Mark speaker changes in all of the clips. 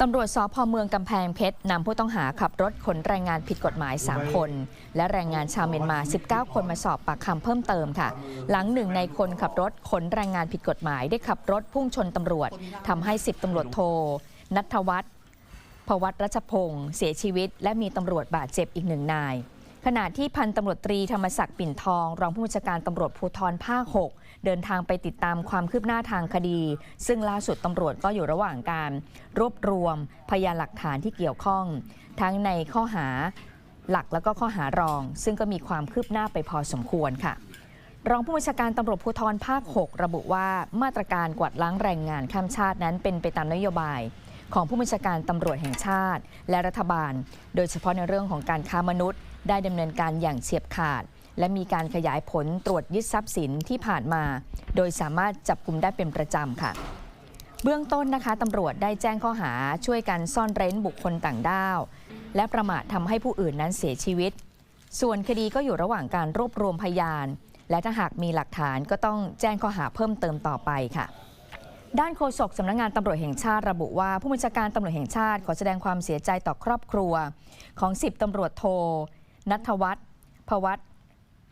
Speaker 1: ตำรวจสพเมืองกำแพงเพชรนำผู้ต้องหาขับรถขนแรงงานผิดกฎหมาย 3 คน และแรงงานชาวเมียนมา 19 คนมาสอบปากคำเพิ่มเติมค่ะ หลังหนึ่งในคนขับรถขนแรงงานผิดกฎหมาย ได้ขับรถพุ่งชนตำรวจทำให้ 10ตำรวจโทนัทวัฒน์พวัตรรัชพงศ์เสียชีวิต และมีตำรวจบาดเจ็บอีกหนึ่งนาย ขณะที่พันตำรวจตรีธรรมศักดิ์ปิ่นทอง รองผู้บัญชาการตำรวจภูธรภาค 6 เดินทางไปติดตามความคืบหน้าทางคดี ซึ่งล่าสุดตำรวจก็อยู่ระหว่างการ รวบรวมพยานหลักฐานที่เกี่ยวข้อง ทั้งในข้อหาหลักแล้วก็ข้อหารอง ซึ่งก็มีความคืบหน้าไปพอสมควรค่ะรองผู้บัญชาการตำรวจภูธรภาค 6 ระบุว่ามาตรการกวาดล้างแรงงานข้ามชาตินั้นเป็นไปตามนโยบาย ของผู้บัญชาการตำรวจแห่งชาติ และรัฐบาล โดยเฉพาะในเรื่องของการค้ามนุษย์ ได้ดำเนินการอย่างเฉียบขาด และมีการขยายผลตรวจยึดทรัพย์สินที่ผ่านมา โดยสามารถจับกลุ่มได้เป็นประจำค่ะ เบื้องต้นนะคะตำรวจได้แจ้งข้อหาช่วยกันซ่อนเร้นบุคคลต่างด้าว และประมาททำให้ผู้อื่นนั้นเสียชีวิต ส่วนคดีก็อยู่ระหว่างการรวบรวมพยาน และถ้าหากมีหลักฐานก็ต้องแจ้งข้อหาเพิ่มเติมต่อไปค่ะด้านโฆษกสำนักงานตำรวจแห่งชาติระบุว่า ผู้บัญชาการตำรวจแห่งชาติขอแสดงความเสียใจต่อครอบครัว ของ 10ตำรวจโท นัทวัฒน์พวัตร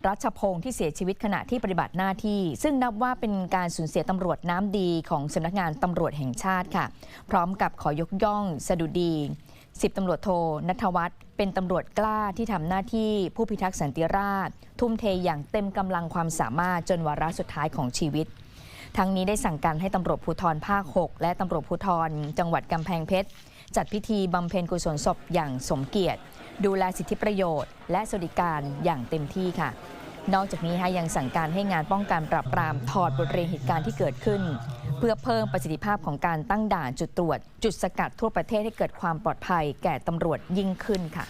Speaker 1: รัชพงศ์ที่เสียชีวิตขณะที่ปฏิบัติหน้าที่ ซึ่งนับว่าเป็นการสูญเสียตำรวจน้ำดีของสำนักงานตำรวจแห่งชาติค่ะ พร้อมกับขอยกย่องสดุดี10ตำรวจโทนัทวัฒน์เป็นตำรวจกล้าที่ทำหน้าที่ผู้พิทักษ์สันติราษฎร์ทุ่มเทอย่างเต็มกำลังความสามารถจนวาระสุดท้ายของชีวิต ทั้งนี้ได้สั่งการให้ตำรวจภูธรภาค 6 และตำรวจภูธรจังหวัดกำแพงเพชร จัดพิธีบำเพ็ญกุศลศพอย่างสมเกียรติ ดูแลสิทธิประโยชน์ และสวัสดิการอย่างเต็มที่ค่ะ นอกจากนี้ยังสั่งการให้งานป้องกันปราบปรามถอดบทเรียนเหตุการณ์ที่เกิดขึ้น เพื่อเพิ่มประสิทธิภาพของการตั้งด่านจุดตรวจ จุดสกัดทั่วประเทศให้เกิดความปลอดภัยแก่ตำรวจยิ่งขึ้นค่ะ